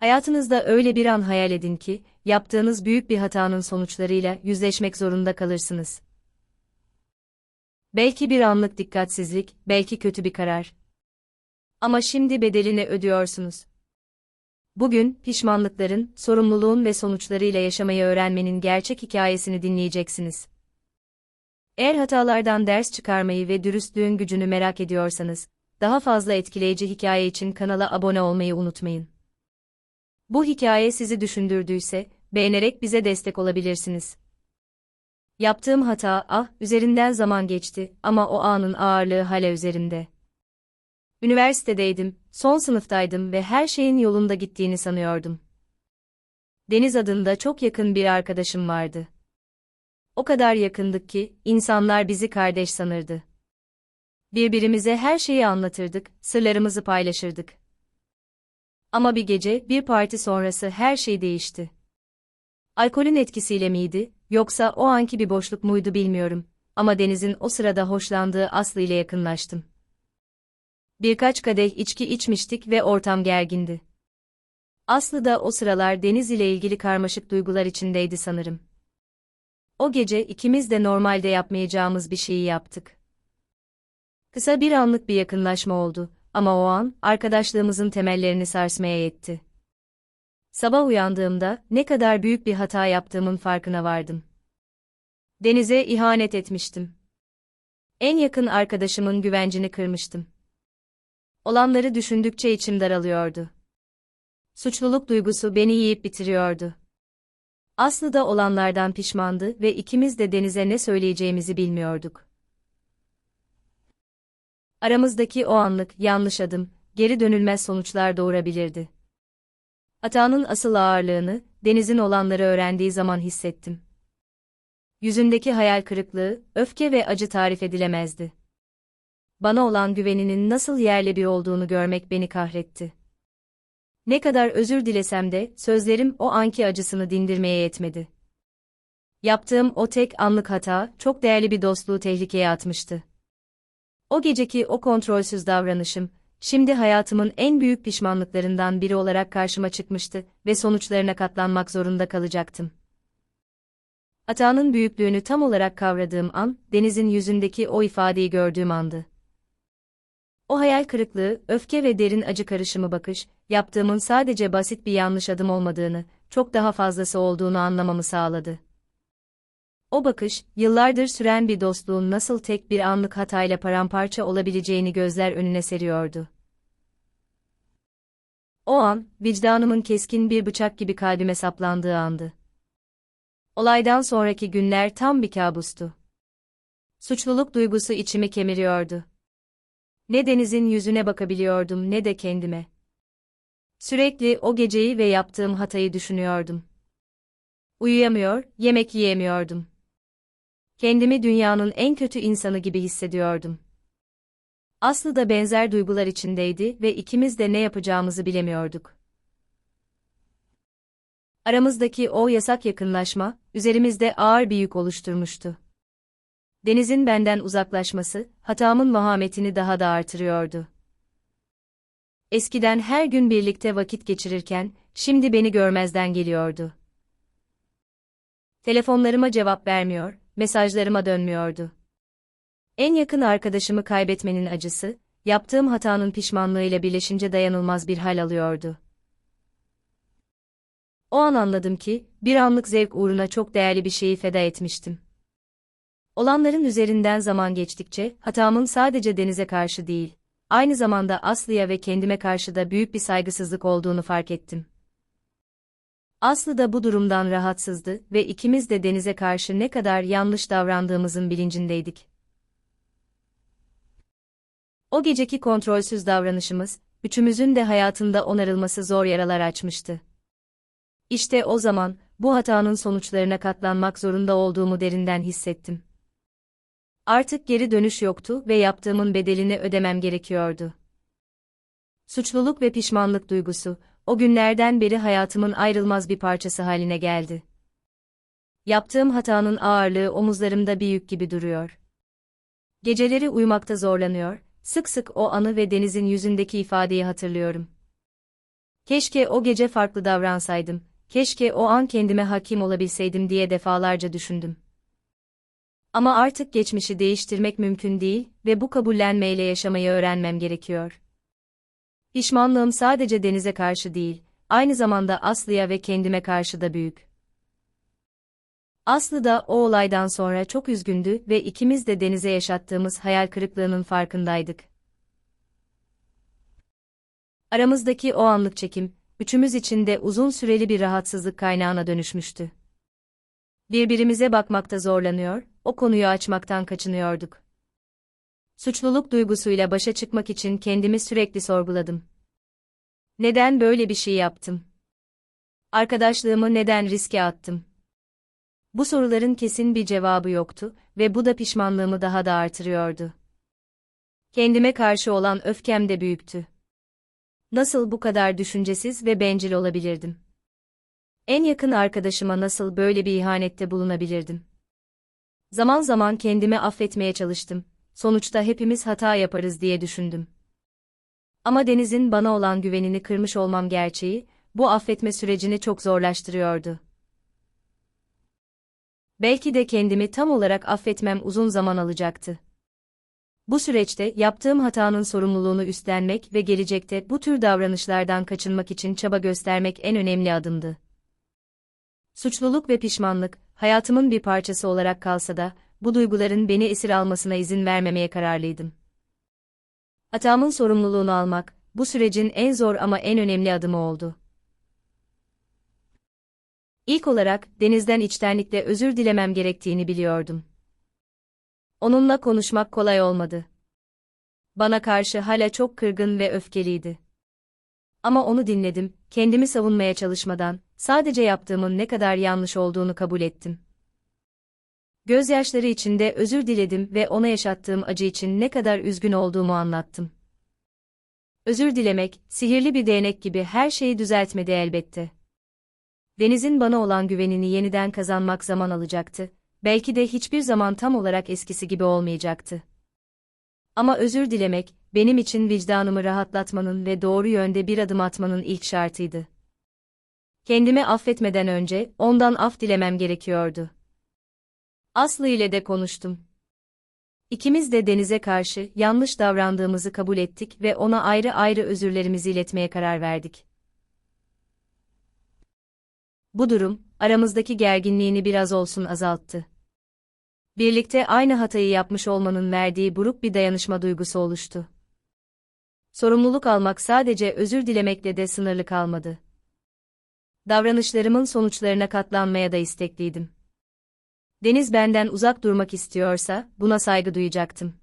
Hayatınızda öyle bir an hayal edin ki, yaptığınız büyük bir hatanın sonuçlarıyla yüzleşmek zorunda kalırsınız. Belki bir anlık dikkatsizlik, belki kötü bir karar. Ama şimdi bedelini ödüyorsunuz. Bugün, pişmanlıkların, sorumluluğun ve sonuçlarıyla yaşamayı öğrenmenin gerçek hikayesini dinleyeceksiniz. Eğer hatalardan ders çıkarmayı ve dürüstlüğün gücünü merak ediyorsanız, daha fazla etkileyici hikaye için kanala abone olmayı unutmayın. Bu hikaye sizi düşündürdüyse, beğenerek bize destek olabilirsiniz. Yaptığım hata, ah, üzerinden zaman geçti ama o anın ağırlığı hala üzerimde. Üniversitedeydim, son sınıftaydım ve her şeyin yolunda gittiğini sanıyordum. Deniz adında çok yakın bir arkadaşım vardı. O kadar yakındık ki, insanlar bizi kardeş sanırdı. Birbirimize her şeyi anlatırdık, sırlarımızı paylaşırdık. Ama bir gece, bir parti sonrası her şey değişti. Alkolün etkisiyle miydi, yoksa o anki bir boşluk muydu bilmiyorum. Ama Deniz'in o sırada hoşlandığı Aslı ile yakınlaştım. Birkaç kadeh içki içmiştik ve ortam gergindi. Aslı da o sıralar Deniz ile ilgili karmaşık duygular içindeydi sanırım. O gece ikimiz de normalde yapmayacağımız bir şeyi yaptık. Kısa bir anlık bir yakınlaşma oldu ama o an arkadaşlığımızın temellerini sarsmaya yetti. Sabah uyandığımda ne kadar büyük bir hata yaptığımın farkına vardım. Deniz'e ihanet etmiştim. En yakın arkadaşımın güvencini kırmıştım. Olanları düşündükçe içim daralıyordu. Suçluluk duygusu beni yiyip bitiriyordu. Aslı da olanlardan pişmandı ve ikimiz de Deniz'e ne söyleyeceğimizi bilmiyorduk. Aramızdaki o anlık yanlış adım, geri dönülmez sonuçlar doğurabilirdi. Hatanın asıl ağırlığını, Deniz'in olanları öğrendiği zaman hissettim. Yüzündeki hayal kırıklığı, öfke ve acı tarif edilemezdi. Bana olan güveninin nasıl yerle bir olduğunu görmek beni kahretti. Ne kadar özür dilesem de, sözlerim o anki acısını dindirmeye yetmedi. Yaptığım o tek anlık hata, çok değerli bir dostluğu tehlikeye atmıştı. O geceki o kontrolsüz davranışım, şimdi hayatımın en büyük pişmanlıklarından biri olarak karşıma çıkmıştı ve sonuçlarına katlanmak zorunda kalacaktım. Hatanın büyüklüğünü tam olarak kavradığım an, Deniz'in yüzündeki o ifadeyi gördüğüm andı. O hayal kırıklığı, öfke ve derin acı karışımı bakış, yaptığımın sadece basit bir yanlış adım olmadığını, çok daha fazlası olduğunu anlamamı sağladı. O bakış, yıllardır süren bir dostluğun nasıl tek bir anlık hatayla paramparça olabileceğini gözler önüne seriyordu. O an, vicdanımın keskin bir bıçak gibi kalbime saplandığı andı. Olaydan sonraki günler tam bir kabustu. Suçluluk duygusu içimi kemiriyordu. Ne denizin yüzüne bakabiliyordum ne de kendime. Sürekli o geceyi ve yaptığım hatayı düşünüyordum. Uyuyamıyor, yemek yiyemiyordum. Kendimi dünyanın en kötü insanı gibi hissediyordum. Aslı da benzer duygular içindeydi ve ikimiz de ne yapacağımızı bilemiyorduk. Aramızdaki o yasak yakınlaşma, üzerimizde ağır bir yük oluşturmuştu. Deniz'in benden uzaklaşması, hatamın vahametini daha da artırıyordu. Eskiden her gün birlikte vakit geçirirken, şimdi beni görmezden geliyordu. Telefonlarıma cevap vermiyor, mesajlarıma dönmüyordu. En yakın arkadaşımı kaybetmenin acısı, yaptığım hatanın pişmanlığıyla birleşince dayanılmaz bir hal alıyordu. O an anladım ki, bir anlık zevk uğruna çok değerli bir şeyi feda etmiştim. Olanların üzerinden zaman geçtikçe, hatamın sadece denize karşı değil, aynı zamanda Aslı'ya ve kendime karşı da büyük bir saygısızlık olduğunu fark ettim. Aslı da bu durumdan rahatsızdı ve ikimiz de denize karşı ne kadar yanlış davrandığımızın bilincindeydik. O geceki kontrolsüz davranışımız, üçümüzün de hayatında onarılması zor yaralar açmıştı. İşte o zaman, bu hatanın sonuçlarına katlanmak zorunda olduğumu derinden hissettim. Artık geri dönüş yoktu ve yaptığımın bedelini ödemem gerekiyordu. Suçluluk ve pişmanlık duygusu, o günlerden beri hayatımın ayrılmaz bir parçası haline geldi. Yaptığım hatanın ağırlığı omuzlarımda bir yük gibi duruyor. Geceleri uyumakta zorlanıyor, sık sık o anı ve denizin yüzündeki ifadeyi hatırlıyorum. Keşke o gece farklı davransaydım, keşke o an kendime hakim olabilseydim diye defalarca düşündüm. Ama artık geçmişi değiştirmek mümkün değil ve bu kabullenmeyle yaşamayı öğrenmem gerekiyor. Pişmanlığım sadece denize karşı değil, aynı zamanda Aslı'ya ve kendime karşı da büyük. Aslı da o olaydan sonra çok üzgündü ve ikimiz de denize yaşattığımız hayal kırıklığının farkındaydık. Aramızdaki o anlık çekim, üçümüz için de uzun süreli bir rahatsızlık kaynağına dönüşmüştü. Birbirimize bakmakta zorlanıyor, o konuyu açmaktan kaçınıyorduk. Suçluluk duygusuyla başa çıkmak için kendimi sürekli sorguladım. Neden böyle bir şey yaptım? Arkadaşlığımı neden riske attım? Bu soruların kesin bir cevabı yoktu ve bu da pişmanlığımı daha da artırıyordu. Kendime karşı olan öfkem de büyüktü. Nasıl bu kadar düşüncesiz ve bencil olabilirdim? En yakın arkadaşıma nasıl böyle bir ihanette bulunabilirdim? Zaman zaman kendimi affetmeye çalıştım. Sonuçta hepimiz hata yaparız diye düşündüm. Ama Deniz'in bana olan güvenini kırmış olmam gerçeği, bu affetme sürecini çok zorlaştırıyordu. Belki de kendimi tam olarak affetmem uzun zaman alacaktı. Bu süreçte yaptığım hatanın sorumluluğunu üstlenmek ve gelecekte bu tür davranışlardan kaçınmak için çaba göstermek en önemli adımdı. Suçluluk ve pişmanlık, hayatımın bir parçası olarak kalsa da, bu duyguların beni esir almasına izin vermemeye kararlıydım. Hatamın sorumluluğunu almak, bu sürecin en zor ama en önemli adımı oldu. İlk olarak, Deniz'den içtenlikle özür dilemem gerektiğini biliyordum. Onunla konuşmak kolay olmadı. Bana karşı hala çok kırgın ve öfkeliydi. Ama onu dinledim, kendimi savunmaya çalışmadan, sadece yaptığımın ne kadar yanlış olduğunu kabul ettim. Gözyaşları içinde özür diledim ve ona yaşattığım acı için ne kadar üzgün olduğumu anlattım. Özür dilemek, sihirli bir değnek gibi her şeyi düzeltmedi elbette. Deniz'in bana olan güvenini yeniden kazanmak zaman alacaktı, belki de hiçbir zaman tam olarak eskisi gibi olmayacaktı. Ama özür dilemek, benim için vicdanımı rahatlatmanın ve doğru yönde bir adım atmanın ilk şartıydı. Kendimi affetmeden önce, ondan af dilemem gerekiyordu. Aslı ile de konuştum. İkimiz de Deniz'e karşı yanlış davrandığımızı kabul ettik ve ona ayrı ayrı özürlerimizi iletmeye karar verdik. Bu durum, aramızdaki gerginliğini biraz olsun azalttı. Birlikte aynı hatayı yapmış olmanın verdiği buruk bir dayanışma duygusu oluştu. Sorumluluk almak sadece özür dilemekle de sınırlı kalmadı. Davranışlarımın sonuçlarına katlanmaya da istekliydim. Deniz benden uzak durmak istiyorsa, buna saygı duyacaktım.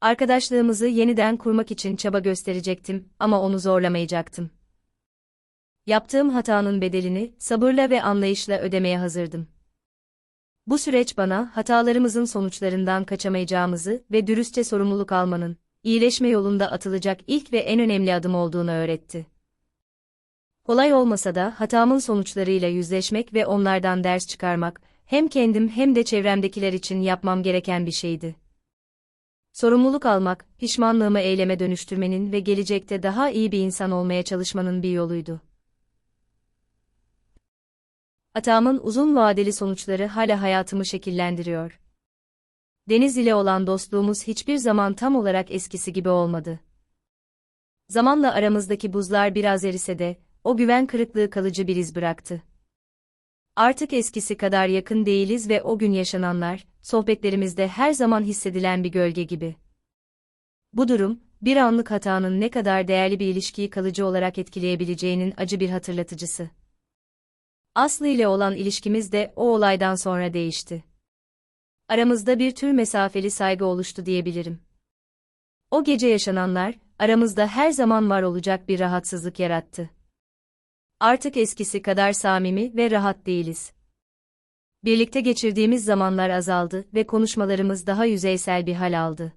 Arkadaşlığımızı yeniden kurmak için çaba gösterecektim ama onu zorlamayacaktım. Yaptığım hatanın bedelini sabırla ve anlayışla ödemeye hazırdım. Bu süreç bana hatalarımızın sonuçlarından kaçamayacağımızı ve dürüstçe sorumluluk almanın, iyileşme yolunda atılacak ilk ve en önemli adım olduğunu öğretti. Kolay olmasa da hatamın sonuçlarıyla yüzleşmek ve onlardan ders çıkarmak, hem kendim hem de çevremdekiler için yapmam gereken bir şeydi. Sorumluluk almak, pişmanlığımı eyleme dönüştürmenin ve gelecekte daha iyi bir insan olmaya çalışmanın bir yoluydu. Hatamın uzun vadeli sonuçları hala hayatımı şekillendiriyor. Deniz ile olan dostluğumuz hiçbir zaman tam olarak eskisi gibi olmadı. Zamanla aramızdaki buzlar biraz erise de, o güven kırıklığı kalıcı bir iz bıraktı. Artık eskisi kadar yakın değiliz ve o gün yaşananlar, sohbetlerimizde her zaman hissedilen bir gölge gibi. Bu durum, bir anlık hatanın ne kadar değerli bir ilişkiyi kalıcı olarak etkileyebileceğinin acı bir hatırlatıcısı. Aslı ile olan ilişkimiz de o olaydan sonra değişti. Aramızda bir tür mesafeli saygı oluştu diyebilirim. O gece yaşananlar, aramızda her zaman var olacak bir rahatsızlık yarattı. Artık eskisi kadar samimi ve rahat değiliz. Birlikte geçirdiğimiz zamanlar azaldı ve konuşmalarımız daha yüzeysel bir hal aldı.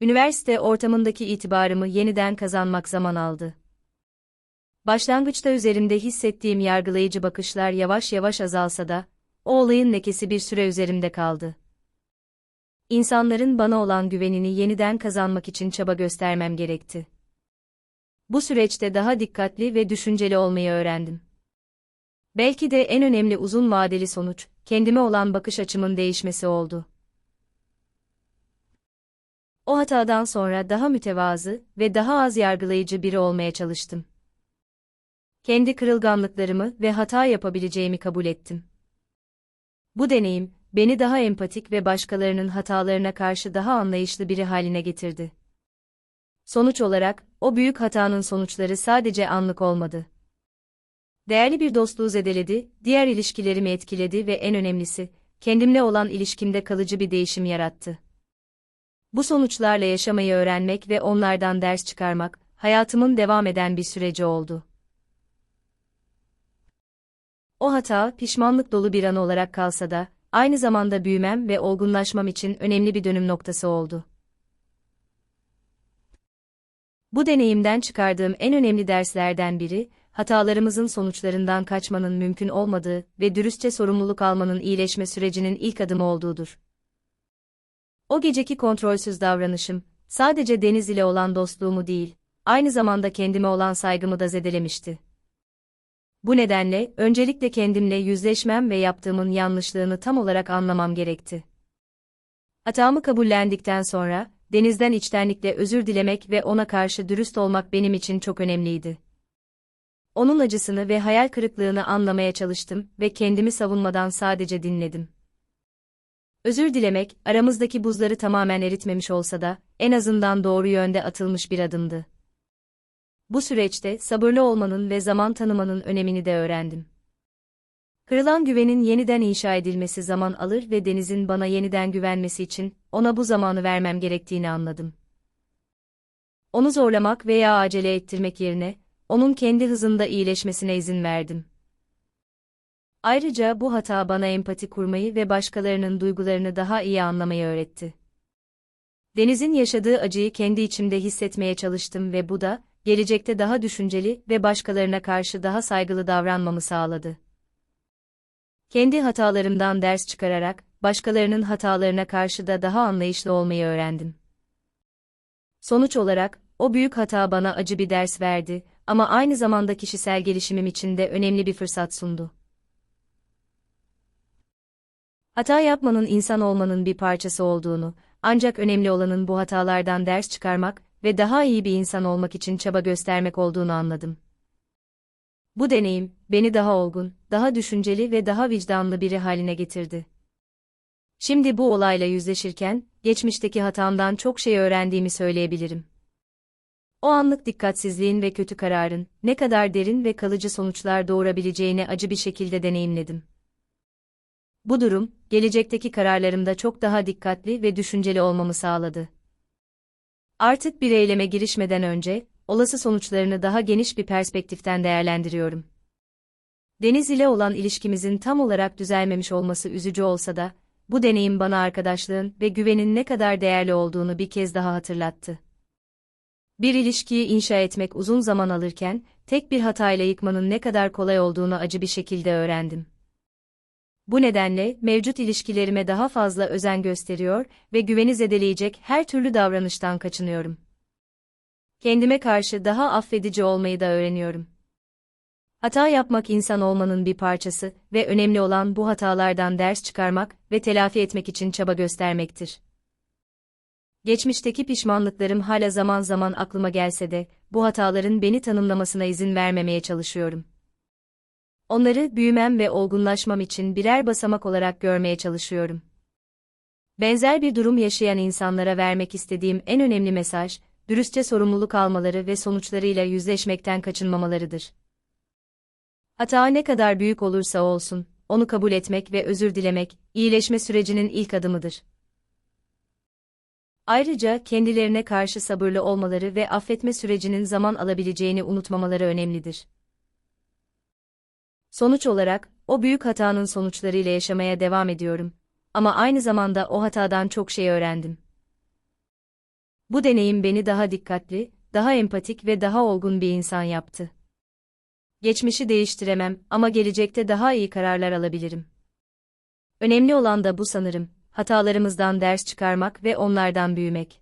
Üniversite ortamındaki itibarımı yeniden kazanmak zaman aldı. Başlangıçta üzerimde hissettiğim yargılayıcı bakışlar yavaş yavaş azalsa da, o olayın lekesi bir süre üzerimde kaldı. İnsanların bana olan güvenini yeniden kazanmak için çaba göstermem gerekti. Bu süreçte daha dikkatli ve düşünceli olmayı öğrendim. Belki de en önemli uzun vadeli sonuç, kendime olan bakış açımın değişmesi oldu. O hatadan sonra daha mütevazı ve daha az yargılayıcı biri olmaya çalıştım. Kendi kırılganlıklarımı ve hata yapabileceğimi kabul ettim. Bu deneyim, beni daha empatik ve başkalarının hatalarına karşı daha anlayışlı biri haline getirdi. Sonuç olarak, o büyük hatanın sonuçları sadece anlık olmadı. Değerli bir dostluğu zedeledi, diğer ilişkilerimi etkiledi ve en önemlisi, kendimle olan ilişkimde kalıcı bir değişim yarattı. Bu sonuçlarla yaşamayı öğrenmek ve onlardan ders çıkarmak, hayatımın devam eden bir süreci oldu. O hata, pişmanlık dolu bir an olarak kalsa da, aynı zamanda büyümem ve olgunlaşmam için önemli bir dönüm noktası oldu. Bu deneyimden çıkardığım en önemli derslerden biri, hatalarımızın sonuçlarından kaçmanın mümkün olmadığı ve dürüstçe sorumluluk almanın iyileşme sürecinin ilk adımı olduğudur. O geceki kontrolsüz davranışım, sadece Deniz ile olan dostluğumu değil, aynı zamanda kendime olan saygımı da zedelemişti. Bu nedenle, öncelikle kendimle yüzleşmem ve yaptığımın yanlışlığını tam olarak anlamam gerekti. Hatamı kabullendikten sonra, Deniz'den içtenlikle özür dilemek ve ona karşı dürüst olmak benim için çok önemliydi. Onun acısını ve hayal kırıklığını anlamaya çalıştım ve kendimi savunmadan sadece dinledim. Özür dilemek, aramızdaki buzları tamamen eritmemiş olsa da, en azından doğru yönde atılmış bir adımdı. Bu süreçte sabırlı olmanın ve zaman tanımanın önemini de öğrendim. Kırılan güvenin yeniden inşa edilmesi zaman alır ve Deniz'in bana yeniden güvenmesi için ona bu zamanı vermem gerektiğini anladım. Onu zorlamak veya acele ettirmek yerine onun kendi hızında iyileşmesine izin verdim. Ayrıca bu hata bana empati kurmayı ve başkalarının duygularını daha iyi anlamayı öğretti. Deniz'in yaşadığı acıyı kendi içimde hissetmeye çalıştım ve bu da, gelecekte daha düşünceli ve başkalarına karşı daha saygılı davranmamı sağladı. Kendi hatalarımdan ders çıkararak, başkalarının hatalarına karşı da daha anlayışlı olmayı öğrendim. Sonuç olarak, o büyük hata bana acı bir ders verdi ama aynı zamanda kişisel gelişimim için de önemli bir fırsat sundu. Hata yapmanın insan olmanın bir parçası olduğunu, ancak önemli olanın bu hatalardan ders çıkarmak ve daha iyi bir insan olmak için çaba göstermek olduğunu anladım. Bu deneyim, beni daha olgun, daha düşünceli ve daha vicdanlı biri haline getirdi. Şimdi bu olayla yüzleşirken, geçmişteki hatamdan çok şey öğrendiğimi söyleyebilirim. O anlık dikkatsizliğin ve kötü kararın, ne kadar derin ve kalıcı sonuçlar doğurabileceğini acı bir şekilde deneyimledim. Bu durum, gelecekteki kararlarımda çok daha dikkatli ve düşünceli olmamı sağladı. Artık bir eyleme girişmeden önce, olası sonuçlarını daha geniş bir perspektiften değerlendiriyorum. Deniz ile olan ilişkimizin tam olarak düzelmemiş olması üzücü olsa da, bu deneyim bana arkadaşlığın ve güvenin ne kadar değerli olduğunu bir kez daha hatırlattı. Bir ilişkiyi inşa etmek uzun zaman alırken, tek bir hatayla yıkmanın ne kadar kolay olduğunu acı bir şekilde öğrendim. Bu nedenle mevcut ilişkilerime daha fazla özen gösteriyor ve güveni zedeleyecek her türlü davranıştan kaçınıyorum. Kendime karşı daha affedici olmayı da öğreniyorum. Hata yapmak insan olmanın bir parçası ve önemli olan bu hatalardan ders çıkarmak ve telafi etmek için çaba göstermektir. Geçmişteki pişmanlıklarım hala zaman zaman aklıma gelse de, bu hataların beni tanımlamasına izin vermemeye çalışıyorum. Onları büyümem ve olgunlaşmam için birer basamak olarak görmeye çalışıyorum. Benzer bir durum yaşayan insanlara vermek istediğim en önemli mesaj, dürüstçe sorumluluk almaları ve sonuçlarıyla yüzleşmekten kaçınmamalarıdır. Hata ne kadar büyük olursa olsun, onu kabul etmek ve özür dilemek, iyileşme sürecinin ilk adımıdır. Ayrıca kendilerine karşı sabırlı olmaları ve affetme sürecinin zaman alabileceğini unutmamaları önemlidir. Sonuç olarak, o büyük hatanın sonuçlarıyla yaşamaya devam ediyorum. Ama aynı zamanda o hatadan çok şey öğrendim. Bu deneyim beni daha dikkatli, daha empatik ve daha olgun bir insan yaptı. Geçmişi değiştiremem ama gelecekte daha iyi kararlar alabilirim. Önemli olan da bu sanırım, hatalarımızdan ders çıkarmak ve onlardan büyümek.